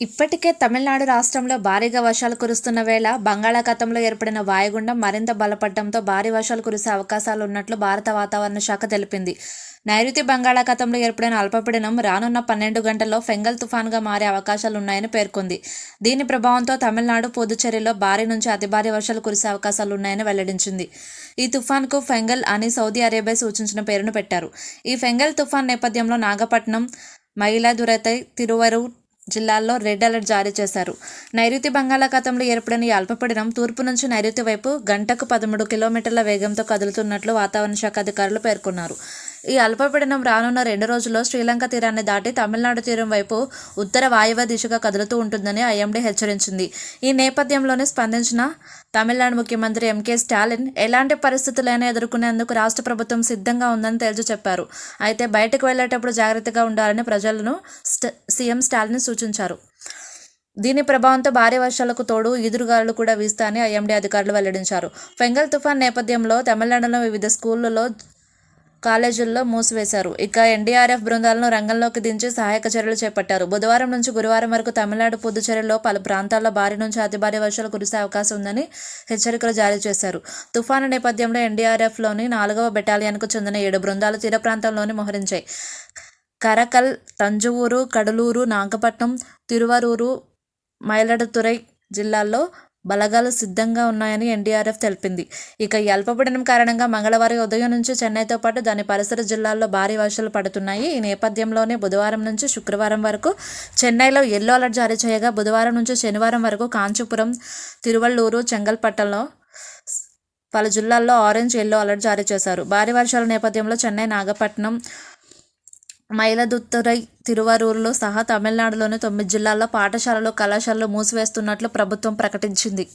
ఇప్పటికే తమిళనాడు రాష్ట్రంలో భారీగా వర్షాలు కురుస్తున్న వేళ బంగాళాఖాతంలో ఏర్పడిన వాయుగుండం మరింత బలపడడంతో భారీ వర్షాలు కురిసే అవకాశాలు ఉన్నట్లు భారత వాతావరణ శాఖ తెలిపింది. నైరుతి బంగాళాఖాతంలో ఏర్పడిన అల్పపీడనం రానున్న పన్నెండు గంటల్లో ఫెంగల్ తుఫాన్గా మారే అవకాశాలు ఉన్నాయని పేర్కొంది. దీని ప్రభావంతో తమిళనాడు పుదుచ్చేరిలో భారీ నుంచి అతి భారీ వర్షాలు కురిసే అవకాశాలు ఉన్నాయని వెల్లడించింది. ఈ తుఫాన్కు ఫెంగల్ అని సౌదీ అరేబియా సూచించిన పేరును పెట్టారు. ఈ ఫెంగల్ తుఫాన్ నేపథ్యంలో నాగపట్నం మయిలాదురై తిరువరు జిల్లాల్లో రెడ్ అలర్ట్ జారీ చేశారు. నైరుతి బంగాళాఖాతంలో ఏర్పడిన ఈ అల్పపీడనం తూర్పు నుంచి నైరుతి వైపు గంటకు పదమూడు కిలోమీటర్ల వేగంతో కదులుతున్నట్లు వాతావరణ శాఖ అధికారులు పేర్కొన్నారు. ఈ అల్పపీడనం రానున్న రెండు రోజుల్లో శ్రీలంక తీరాన్ని దాటి తమిళనాడు తీరం వైపు ఉత్తర వాయువ్య దిశగా కదులుతూ ఉంటుందని ఐఎండీ హెచ్చరించింది. ఈ నేపథ్యంలోనే స్పందించిన తమిళనాడు ముఖ్యమంత్రి ఎంకే స్టాలిన్ ఎలాంటి పరిస్థితులైనా ఎదుర్కొనేందుకు రాష్ట్ర ప్రభుత్వం సిద్ధంగా ఉందని తేల్చి చెప్పారు. అయితే బయటకు వెళ్ళేటప్పుడు జాగ్రత్తగా ఉండాలని ప్రజలను సీఎం స్టాలిన్ సూచించారు. దీని ప్రభావంతో భారీ వర్షాలకు తోడు ఈదురుగాలు కూడా వీస్తాయని ఐఎండీ అధికారులు వెల్లడించారు. ఫెంగల్ తుఫాన్ నేపథ్యంలో తమిళనాడులో వివిధ స్కూళ్ళలో కాలేజీల్లో మూసివేశారు. ఇక ఎన్డీఆర్ఎఫ్ బృందాలను రంగంలోకి దించి సహాయక చర్యలు చేపట్టారు. బుధవారం నుంచి గురువారం వరకు తమిళనాడు పుదుచ్చేరిలో పలు ప్రాంతాల్లో భారీ నుంచి అతి భారీ వర్షాలు కురిసే అవకాశం ఉందని హెచ్చరికలు జారీ చేశారు. తుఫాను నేపథ్యంలో ఎన్డీఆర్ఎఫ్లోని నాలుగవ బెటాలియన్కు చెందిన ఏడు బృందాలు తీర ప్రాంతంలోని మోహరించాయి. కరకల్ తంజువూరు కడలూరు నాగపట్నం తిరువరూరు మైలడుతురై జిల్లాల్లో బలగాలు సిద్ధంగా ఉన్నాయని ఎన్డీఆర్ఎఫ్ తెలిపింది. ఇక ఈ అల్పపీడనం కారణంగా మంగళవారం ఉదయం నుంచి చెన్నైతో పాటు దాని పరిసర జిల్లాల్లో భారీ వర్షాలు పడుతున్నాయి. ఈ నేపథ్యంలోనే బుధవారం నుంచి శుక్రవారం వరకు చెన్నైలో ఎల్లో అలర్ట్ జారీ చేయగా బుధవారం నుంచి శనివారం వరకు కాంచీపురం తిరువళ్ళూరు చెంగల్పట్టణంలో పలు జిల్లాల్లో ఆరెంజ్ ఎల్లో అలర్ట్ జారీ చేశారు. భారీ వర్షాల నేపథ్యంలో చెన్నై నాగపట్నం మైలదుత్తురై తిరువరూరులో సహా తమిళనాడులోని తొమ్మిది జిల్లాల్లో పాఠశాలలు కళాశాలలు మూసివేస్తున్నట్లు ప్రభుత్వం ప్రకటించింది.